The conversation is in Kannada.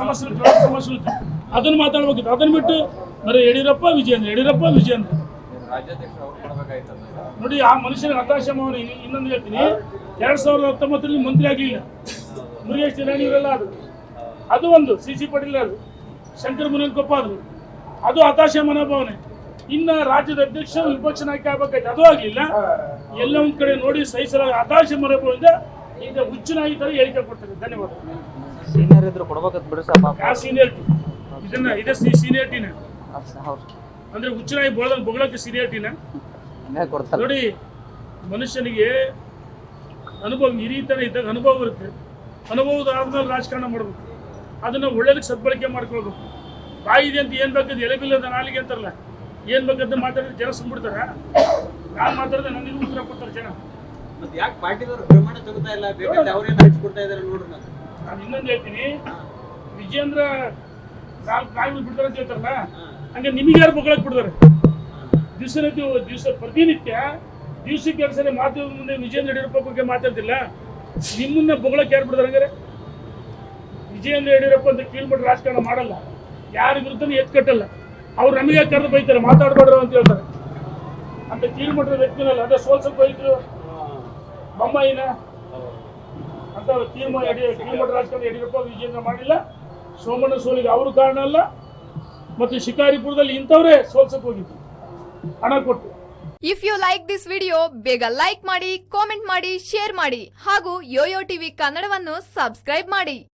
ಸಮಸ್ಯೆ ಸಮಸ್ಯೆ ಇರುತ್ತೆ. ಅದನ್ನ ಮಾತಾಡ್ಬೇಕಿತ್ತು ಅದನ್ನ ಬಿಟ್ಟು ಬರೀ ಯಡಿಯೂರಪ್ಪ ವಿಜಯೇಂದ್ರ ಯಡಿಯೂರಪ್ಪ ವಿಜಯೇಂದ್ರ ನೋಡಿ ಆ ಮನುಷ್ಯನ ಹತಾಶೆ ಮೌನ ಇನ್ನೊಂದು ಹೇಳ್ತೀನಿ. ಎರಡ್ ಸಾವಿರದ ಹತ್ತೊಂಬತ್ತರಲ್ಲಿ ಮಂತ್ರಿ ಆಗಲಿಲ್ಲ. ಮುರುಗೇಶ್ ರಾಣಿ ಇವರೆಲ್ಲ ಅದು ಅದು ಒಂದು ಸಿ ಸಿ ಪಾಟೀಲ್ ಅದು ಶಂಕರ್ ಮುನೇನ್ಕೊಪ್ಪ ಆದ್ರು. ಅದು ಹತಾಶೆ ಮನೋಭಾವನೆ ಇನ್ನ ರಾಜ್ಯದ ಅಧ್ಯಕ್ಷ ವಿಪಕ್ಷ ನಾಯಕ ಆಗ್ಬೇಕಾಯ್ತು. ಅದು ಆಗಲಿಲ್ಲ. ಎಲ್ಲ ಒಂದ್ ಕಡೆ ನೋಡಿ ಸಹಿಸಲಾಗ ಹತಾಶ ಮನೋಭಾವದಿಂದ ಈಗ ಹುಚ್ಚು ನಾಯಿ ತರ ಹೇಳಿಕೆ ಕೊಡ್ತಾರೆ. ಧನ್ಯವಾದ ಸೀನಿಯರ್ ಇದ್ರು ಕೊಡ್ಬೇಕಂತ ಬಿಡ್ರಿ ಸರ್ ಪಾಪ. ಯಾವ ಸೀನಿಯರಿಟಿ ಇದನ್ನ ಇದೆ ಸೀನಿಯರ್ಟಿನ ಅಂದ್ರೆ ಹುಚ್ಚನಾಗಿ ಬೊಗಳ ಬೊಗಳಕ್ಕೆ ಸೀನಿಯರ್ಟಿನ ಕೊಡ್ತಾರೆ. ನೋಡಿ ಮನುಷ್ಯನಿಗೆ ಅನುಭವ ಹಿರಿತನ ಇದ್ದಾಗ ಅನುಭವ ಇರುತ್ತೆ. ಅನುಭವದ ಆದ್ಮೇಲೆ ರಾಜಕಾರಣ ಮಾಡಬೇಕು. ಅದನ್ನ ಒಳ್ಳೇದಕ್ಕೆ ಸದ್ಬಳಕೆ ಮಾಡ್ಕೊಳ್ಬೇಕು. ಬಾಯಿ ಇದೆ ಅಂತ ಏನು ಬೇಕಾದ ಎಲೆಬಿಲ್ಲದ ನಾಲಿಗೆ ಅಂತಾರಲ್ಲ ಏನ್ ಬೇಕಾದ ಮಾತಾಡಿದ್ರೆ ಜನ ಸುಮ್ಬಿಡ್ತಾರ ನಾನು ಮಾತಾಡಿದ್ರೆ ನನಗೆ ಉತ್ತರ ಕೊಡ್ತಾರೆ ಜನ. ಮತ್ತೆ ಯಾಕೆ ಪಾರ್ಟಿದವರು ಪ್ರಮಾಣ ತಗೋತಾ ಇಲ್ಲ? ಬೇಕಂತ ಅವ್ರೇನು ಹಚ್ಕೊಡ್ತಾ ಇದಾರೆ ನೋಡ್ರಿ ನಾನು ನಾನು ಇನ್ನೊಂದು ಹೇಳ್ತೀನಿ. ವಿಜೇಂದ್ರ ನಾಲ್ಕು ನಾಯಿ ಬಿಡ್ತಾರೆ ಅಂತ ಹೇಳ್ತಾರಲ್ಲ ಹಂಗೆ ನಿಮಗೆ ಯಾರು ಬೊಗಳಕ್ಕೆ ಬಿಡ್ತಾರೆ? ದಿವಸ ದಿವಸ ಪ್ರತಿನಿತ್ಯ ದಿವಸಕ್ಕೆ ಎರಡು ಸಲ ಮಾತು ಮುಂದೆ ವಿಜೇಂದ್ರ ಯಡಿಯೂರಪ್ಪ ಬಗ್ಗೆ ಮಾತಾಡ್ತಿಲ್ಲ. ನಿಮ್ಮನ್ನ ಬೊಗಳಕ್ಕೆ ಯಾರು ಬಿಡ್ತಾರೆ ಹಂಗಾರೆ? ವಿಜೇಂದ್ರ ಯಡಿಯೂರಪ್ಪ ಅಂತ ಕೀಳ್ಮಟ್ಟ ರಾಜಕಾರಣ ಮಾಡಲ್ಲ. ಯಾರ ವಿರುದ್ಧನೂ ಎತ್ಕಟ್ಟಲ್ಲ ಅವ್ರು ನಮಗೆ ಕರೆದು ಬೈತಾರೆ? ಮಾತಾಡ್ಬಾರ್ದು ಅಂತ ಹೇಳ್ತಾರೆ. ಅಂತ ಕೀಳ್ಮಟ್ಟದ ವ್ಯಕ್ತಿನಲ್ಲ ಅದೇ ಸೋಲ್ಸಕ್ಕೆ ಬೈದ್ರು ಬೊಮ್ಮಾಯಿನ. ಅಂತ ತೀರ್ಮ ಯಡಿ ಕೀಳ್ಮಟ್ಟ ರಾಜಕಾರಣ ಯಡಿಯೂರಪ್ಪ ವಿಜೇಂದ್ರ ಮಾಡಿಲ್ಲ. ಸೋಮಣ್ಣ ಸೋಲಿಗೆ ಅವರು ಕಾರಣ ಅಲ್ಲ. ಮತ್ತು ಶಿಕಾರಿಪುರದಲ್ಲಿ ಇಂಥವರೇ ಸೋಲ್ಸಕ್ಕೆ ಹೋಗಿದ್ರು. ಹಣ ಕೊಟ್ಟು. If you like this video ಬೇಗ ಲೈಕ್ ಮಾಡಿ ಕಾಮೆಂಟ್ ಮಾಡಿ ಶೇರ್ ಮಾಡಿ ಹಾಗೂ ಯೋಯೋ ಟಿವಿ ಕನ್ನಡವನ್ನು ಸಬ್ಸ್ಕ್ರೈಬ್ ಮಾಡಿ.